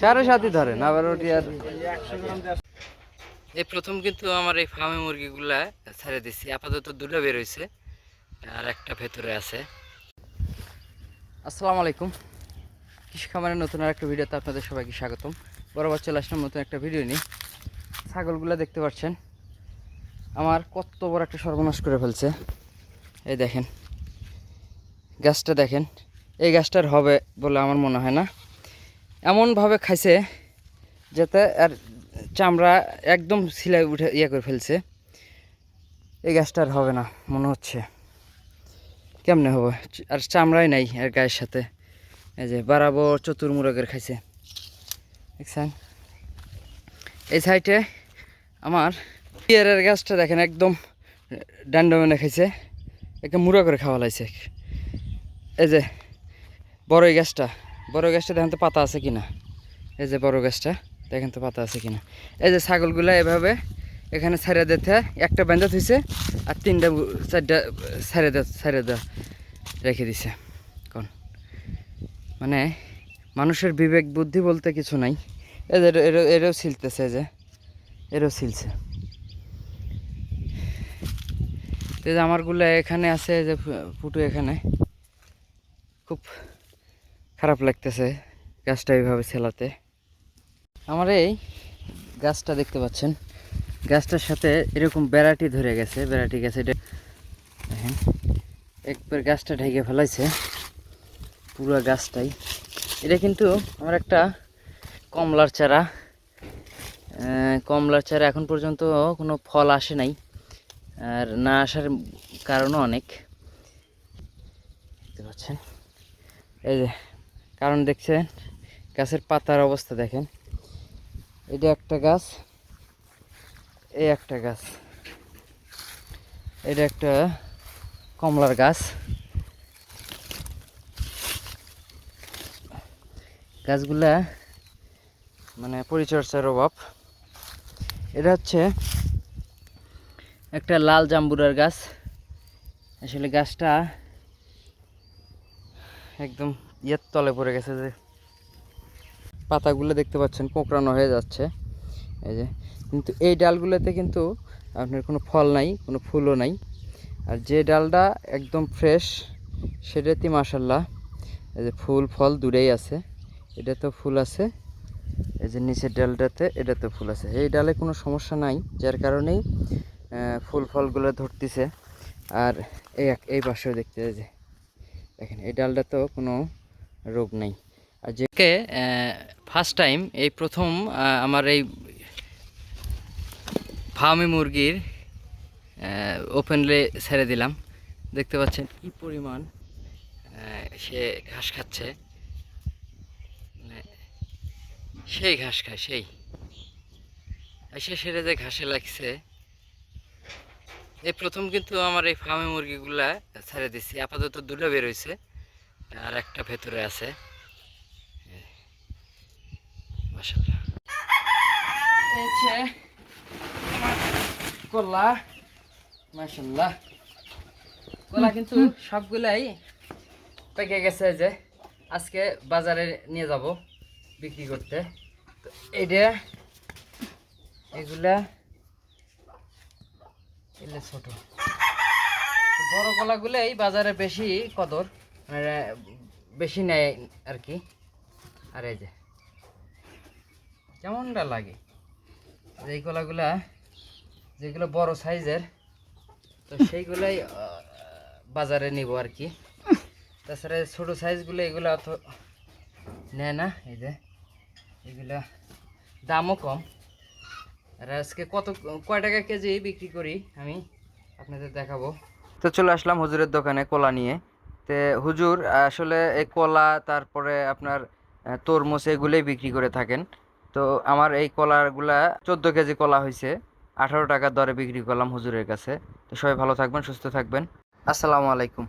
সাড়ে সাতই ধরেন আবার ওটি আর এই প্রথম কিন্তু আমার এই ফার্মে মুরগিগুলা ছেড়ে দিচ্ছি আপাতত দুটো বের হয়েছে আর একটা ভেতরে আছে। আসসালামু আলাইকুম। কৃষি খামারের নতুন আর একটা ভিডিওতে আপনাদের সবাইকে স্বাগতম। বরাবর চলে আসলাম নতুন একটা ভিডিও নিয়ে। ছাগলগুলো দেখতে পাচ্ছেন আমার কত বড় একটা সর্বনাশ করে ফেলছে। এই দেখেন গাছটা দেখেন এই গাছটার হবে বলে আমার মনে হয় না। এমনভাবে খাইছে যাতে আর চামড়া একদম সিলাই উঠে ইয়ে করে ফেলছে। এই গাছটা আর হবে না, মনে হচ্ছে। কেমনে হবে? আর চামড়াই নাই আর গায়ের সাথে। এই যে বারাবর চতুর্মুরগের খাইছে। দেখছেন? এই সাইডে আমার পিয়ারের গাছটা দেখেন একদম ডান্ডমেনে খাইছে। একদম মুড়া করে খাওয়া লাগছে। এই যে বড় এই গাছটা বড় গাছটা দেখেন তো পাতা আছে কিনা? এই যে বড় গাছটা, দেখেন তো পাতা আছে কিনা? এই যে ছাগলগুলা এভাবে এখানে ছেড়ে দিতে, একটা বেঁধে থইছে আর তিনটা চারটা ছেড়ে দে ছেড়ে রেখে দিছে। কোন? মানে মানুষের বিবেক, বুদ্ধি বলতে কিছু নাই। যে এরও ছিলতেছে যে। এরও ছিলছে এই যে আমারগুলো এখানে আছে যে ফুটু এখানে। খুব খারাপ লাগতেছে গাছটা এইভাবে ছেলাতে। আমার এই গাছটা দেখতে পাচ্ছেন। গাছটার সাথে এরকম বেড়াটি ধরে গেছে, বেড়াটি গেছে, এটা দেখেন। একবার গাছটা ঢেকে ফেলাইছে, পুরো গাছটাই। এটা কিন্তু আমার একটা কমলার চারা। কমলার চারা এখন পর্যন্ত কোনো ফল আসে নাই, আর না আসার কারণও অনেক। দেখতে পাচ্ছেন? এই যে কারণ দেখছেন, গাছের পাতার অবস্থা দেখেন। এটা একটা গাছ এই একটা গাছ, এটা একটা কমলার গাছ। গাছগুলা মানে পরিচর্যার অভাব। এটা হচ্ছে একটা লাল জাম্বুরার গাছ। আসলে গাছটা একদম ইয়ের তলে পড়ে গেছে যে। পাতাগুলো দেখতে পাচ্ছেন কোঁকড়ানো হয়ে যাচ্ছে। এই যে, কিন্তু এই ডালগুলোতে কিন্তু আপনার কোনো ফল নাই, কোনো ফুলও নাই। আর যে ডালটা একদম ফ্রেশ, সেটাতে মাসাল্লাহ এই যে ফুল, ফল দূরেই আছে। এটা তো ফুল আছে। এই যে নিচের ডালটাতে এটাতে ফুল আছে। এই ডালে কোনো সমস্যা নাই, যার কারণেই ফুল, ফলগুলো ধরতেছে। আর এই এক- এই পাশেও দেখতে যে, দেখেন, এই ডালটা তো কোনো রোগ নেই। আর যেকে ফার্স্ট টাইম এই প্রথম আমার এই ফার্মি মুরগির ওপেনলি ছেড়ে দিলাম। দেখতে পাচ্ছেন কি পরিমাণ সে ঘাস খাচ্ছে। মানে সেই ঘাস খায়, সেই। এসে সেরে যে ঘাসে লাগছে, এই প্রথম কিন্তু আমার এই ফার্মে মুরগিগুলা ছেড়ে দিচ্ছি আপাতত দুটো বের হয়েছে আর একটা ভেতরে আছে। কলা। কিন্তু সবগুলাই পেকে গেছে যে। আজকে বাজারে নিয়ে যাব বিক্রি করতে। তো এইটা এগুলা ছোট। বড় কলাগুলাই বাজারে বেশি কদর। মানে বেশি নেয় আর কি আর এই যে, কেমনটা লাগে? এই কলাগুলা, যেগুলো বড় সাইজের, তো সেইগুলাই বাজারে নিব আর কি তাছাড়া ছোট সাইজগুলো এগুলো অত নেয় না, এই যে, এগুলো দামও কম। আর আজকে কত, কয় টাকা কেজি বিক্রি করি আমি, আপনাদের দেখাবো। তো চলে আসলাম হুজুরের দোকানে কলা নিয়ে। তে হুজুর, আসলে এই কলা, তারপরে আপনার তরমুজ এগুলোই বিক্রি করে থাকেন। তো আমার এই কলাগুলা চোদ্দ কেজি কলা হয়েছে আঠারো টাকার দরে বিক্রি করলাম হুজুরের কাছে। তো সবাই ভালো থাকবেন, সুস্থ থাকবেন। আসসালামু আলাইকুম।